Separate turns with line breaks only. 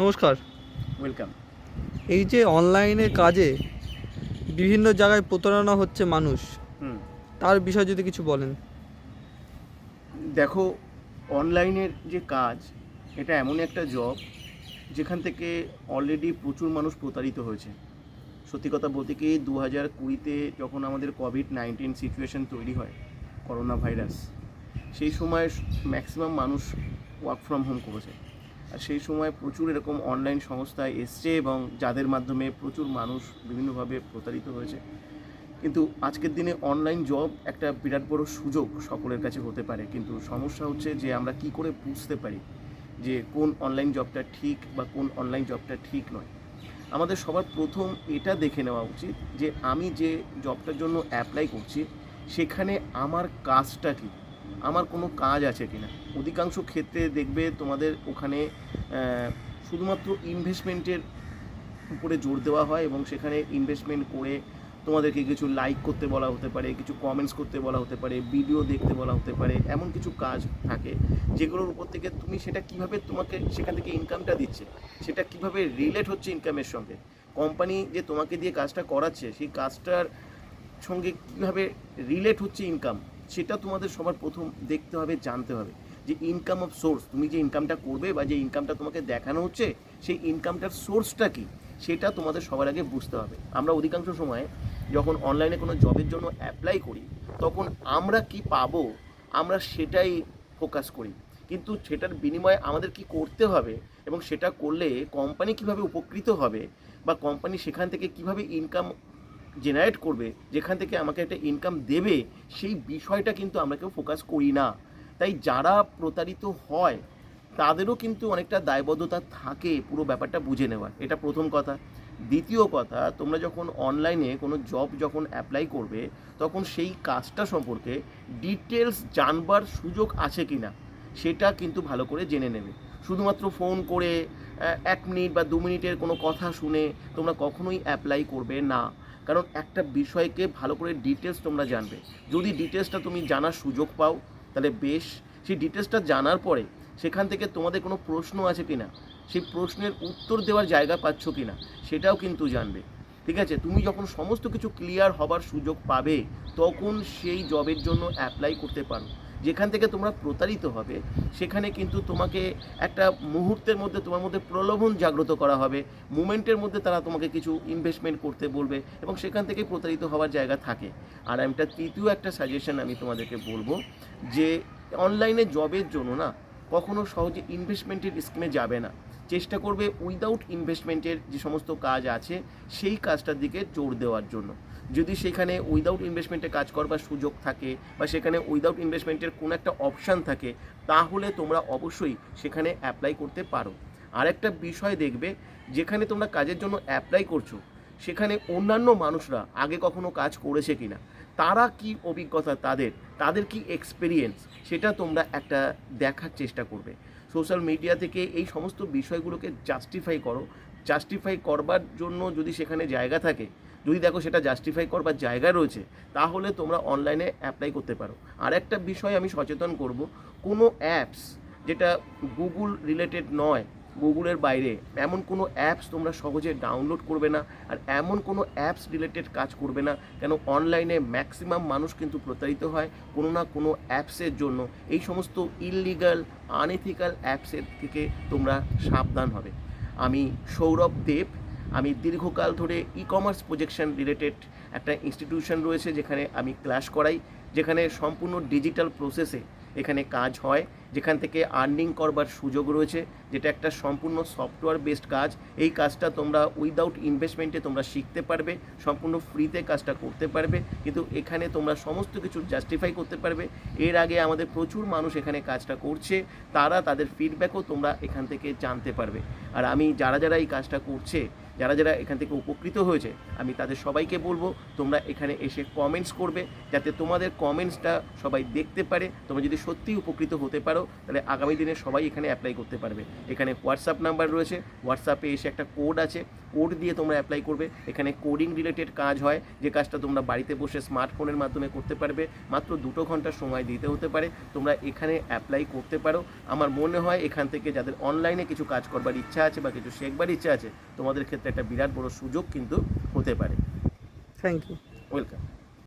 নমস্কার।
ওয়েলকাম
এই যে অনলাইনে কাজে বিভিন্ন জায়গায় প্রতারণা হচ্ছে মানুষ
হুম।
তার বিষয়ে যদি কিছু বলেন।
দেখো অনলাইনের যে কাজ এটা এমন একটা জব যেখান থেকে অলরেডি প্রচুর মানুষ প্রতারিত হয়েছে। সত্যি কথা বলতে কি দু হাজার কুড়িতে যখন আমাদের কোভিড নাইন্টিন সিচুয়েশন তৈরি হয় করোনা ভাইরাস সেই সময় ম্যাক্সিমাম মানুষ ওয়ার্ক ফ্রম হোম করেছে। সেই সময় প্রচুর এরকম অনলাইন সংস্থা এসছে এবং যাদের মাধ্যমে প্রচুর মানুষ বিভিন্নভাবে প্রতারিত হয়েছে। কিন্তু আজকের দিনে অনলাইন জব একটা বিরাট বড় সুযোগ সকলের কাছে হতে পারে। কিন্তু সমস্যা হচ্ছে যে আমরা কি করে বুঝতে পারি যে কোন অনলাইন জবটা ঠিক বা কোন অনলাইন জবটা ঠিক নয়? আমাদের সবার প্রথম এটা দেখে নেওয়া উচিত যে আমি যে জবটার জন্য অ্যাপ্লাই করছি, সেখানে আমার কাজটা কি? আমার কোনো কাজ আছে কি না অধিকাংশ ক্ষেত্রে দেখবে তোমাদের ওখানে শুধুমাত্র ইনভেস্টমেন্টের উপরে জোর দেওয়া হয় এবং সেখানে ইনভেস্টমেন্ট করে তোমাদেরকে কিছু লাইক করতে বলা হতে পারে, কিছু কমেন্টস করতে বলা হতে পারে ভিডিও দেখতে বলা হতে পারে, এমন কিছু কাজ থাকে যেগুলোর উপর থেকে তুমি সেটা কীভাবে তোমাকে সেখান থেকে ইনকামটা দিচ্ছে, সেটা কীভাবে রিলেট হচ্ছে ইনকামের সঙ্গে? কোম্পানি যে তোমাকে দিয়ে কাজটা করাচ্ছে, সেই কাজটার সঙ্গে কীভাবে রিলেট হচ্ছে ইনকাম সেটা তোমাদের সবার প্রথম দেখতে হবে, জানতে হবে যে ইনকাম অফ সোর্স তুমি যে ইনকামটা করবে বা যে ইনকামটা তোমাকে দেখানো হচ্ছে, সেই ইনকামটার সোর্সটা কি? সেটা তোমাদের সবার আগে বুঝতে হবে। আমরা অধিকাংশ সময় যখন অনলাইনে কোনো জবের জন্য অ্যাপ্লাই করি, তখন আমরা কি পাবো? আমরা সেটাই ফোকাস করি। কিন্তু সেটার বিনিময়ে আমাদের কি করতে হবে এবং সেটা করলে কোম্পানি কীভাবে উপকৃত হবে বা কোম্পানি সেখান থেকে কীভাবে ইনকাম জেনারেট করবে, যেখান থেকে আমাকে একটা ইনকাম দেবে, সেই বিষয়টা কিন্তু আমরা কেউ ফোকাস করি না। তাই যারা প্রতারিত হয়, তাদেরও কিন্তু অনেকটা দায়বদ্ধতা থাকে পুরো ব্যাপারটা বুঝে নেওয়ার। এটা প্রথম কথা। দ্বিতীয় কথা, তোমরা যখন অনলাইনে কোনো জব যখন অ্যাপ্লাই করবে, তখন সেই কাজটা সম্পর্কে ডিটেলস জানবার সুযোগ আছে কি না সেটা কিন্তু ভালো করে জেনে নেবে। শুধুমাত্র ফোন করে এক মিনিট বা দু মিনিটের কোনো কথা শুনে তোমরা কখনোই অ্যাপ্লাই করবে না। কারণ একটা বিষয়কে ভালো করে ডিটেলস তোমরা জানবে। যদি ডিটেলসটা তুমি জানার সুযোগ পাও, তাহলে বেশ। সেই ডিটেলসটা জানার পরে সেখান থেকে তোমাদের কোনো প্রশ্ন আছে কিনা, সেই প্রশ্নের উত্তর দেওয়ার জায়গা পাচ্ছ কিনা, সেটাও কিন্তু জানবে। ঠিক আছে? তুমি যখন সমস্ত কিছু ক্লিয়ার হবার সুযোগ পাবে, তখন সেই জবের জন্য অ্যাপ্লাই করতে পারো। যেখান থেকে তোমরা প্রতারিত হবে, সেখানে কিন্তু তোমাকে একটা মুহূর্তের মধ্যে তোমার মধ্যে প্রলোভন জাগ্রত করা হবে। মুমেন্টের মধ্যে তারা তোমাকে কিছু ইনভেস্টমেন্ট করতে বলবে এবং সেখান থেকে প্রতারিত হওয়ার জায়গা থাকে। আর আমি একটা তৃতীয় একটা সাজেশন আমি তোমাদেরকে বলব যে অনলাইনে জবের জন্য না, কখনো সহজে ইনভেস্টমেন্টের স্কিমে যাবে না। চেষ্টা করবে উইদাউট ইনভেস্টমেন্টের যে সমস্ত কাজ আছে, সেই কাজটার দিকে জোর দেওয়ার জন্য। যদি সেখানে উইদাউট ইনভেস্টমেন্টে কাজ করবার সুযোগ থাকে বা সেখানে উইদাউট ইনভেস্টমেন্টের কোনো একটা অপশান থাকে, তাহলে তোমরা অবশ্যই সেখানে অ্যাপ্লাই করতে পারো। আর একটা বিষয় দেখবে, যেখানে তোমরা কাজের জন্য অ্যাপ্লাই করছ, সেখানে অন্যান্য মানুষরা আগে কখনো কাজ করেছে কিনা, তারা কি অভিজ্ঞতা তাদের তাদের কি এক্সপিরিয়েন্স সেটা তোমরা একটা দেখার চেষ্টা করবে। সোশ্যাল মিডিয়া থেকে এই সমস্ত বিষয়গুলোকে জাস্টিফাই করো। জাস্টিফাই করবার জন্য যদি সেখানে জায়গা থাকে, যদি দেখো সেটা জাস্টিফাই করবার জায়গা রয়েছে, তাহলে তোমরা অনলাইনে অ্যাপ্লাই করতে পারো। আর একটা বিষয় আমি সচেতন করব, কোনো অ্যাপস যেটা গুগল রিলেটেড নয় গুগলের বাইরে, এমন কোনো অ্যাপস তোমরা সহজে ডাউনলোড করবে না আর এমন কোনো অ্যাপস রিলেটেড কাজ করবে না কেন অনলাইনে ম্যাক্সিমাম মানুষ কিন্তু প্রতারিত হয় কোনো না কোনো অ্যাপসের জন্য। এই সমস্ত ইললিগাল আনএথিক্যাল অ্যাপসের থেকে তোমরা সাবধান হবে। আমি সৌরভ দেব, আমি দীর্ঘকাল ধরে ই কমার্স প্রজেকশন রিলেটেড একটা ইনস্টিটিউশন রয়েছে যেখানে আমি ক্লাস করাই, যেখানে সম্পূর্ণ ডিজিটাল প্রসেসে এখানে কাজ হয়, যেখান থেকে আর্নিং করবার সুযোগ রয়েছে, যেটা একটা সম্পূর্ণ সফটওয়্যার বেসড কাজ। এই কাজটা তোমরা উইদাউট ইনভেস্টমেন্টে তোমরা শিখতে পারবে, সম্পূর্ণ ফ্রিতে কাজটা করতে পারবে, কিন্তু এখানে তোমরা সমস্ত কিছু জাস্টিফাই করতে পারবে। এর আগে আমাদের প্রচুর মানুষ এখানে কাজটা করছে, তারা তাদের ফিডব্যাকও তোমরা এখান থেকে জানতে পারবে। আর আমি যারা যারা এই কাজটা করছে, যারা যারা এখান থেকে উপকৃত হয়েছে, আমি তাদের সবাইকে বলব, তোমরা এখানে এসে কমেন্টস করবে, যাতে তোমাদের কমেন্টসটা সবাই দেখতে পারে। তোমরা যদি সত্যিই উপকৃত হতে পারো তাহলে আগামী দিনে সবাই এখানে অ্যাপ্লাই করতে পারবে। এখানে হোয়াটসঅ্যাপ নাম্বার রয়েছে হোয়াটসঅ্যাপে এসে একটা কোড আছে কোড দিয়ে তোমরা অ্যাপ্লাই করবে। এখানে কোডিং রিলেটেড কাজ হয় যে কাজটা তোমরা বাড়িতে বসে স্মার্টফোনের মাধ্যমে করতে পারবে মাত্র দুটো ঘণ্টা সময় দিতে হতে পারে তোমরা এখানে অ্যাপ্লাই করতে পারো। আমার মনে হয় এখান থেকে যাদের অনলাইনে কিছু কাজ করবার ইচ্ছা আছে বা কিছু শেখবার ইচ্ছা আছে তোমাদের ক্ষেত্রে একটা বিরাট বড় সুযোগ কিন্তু হতে পারে।
Thank you
welcome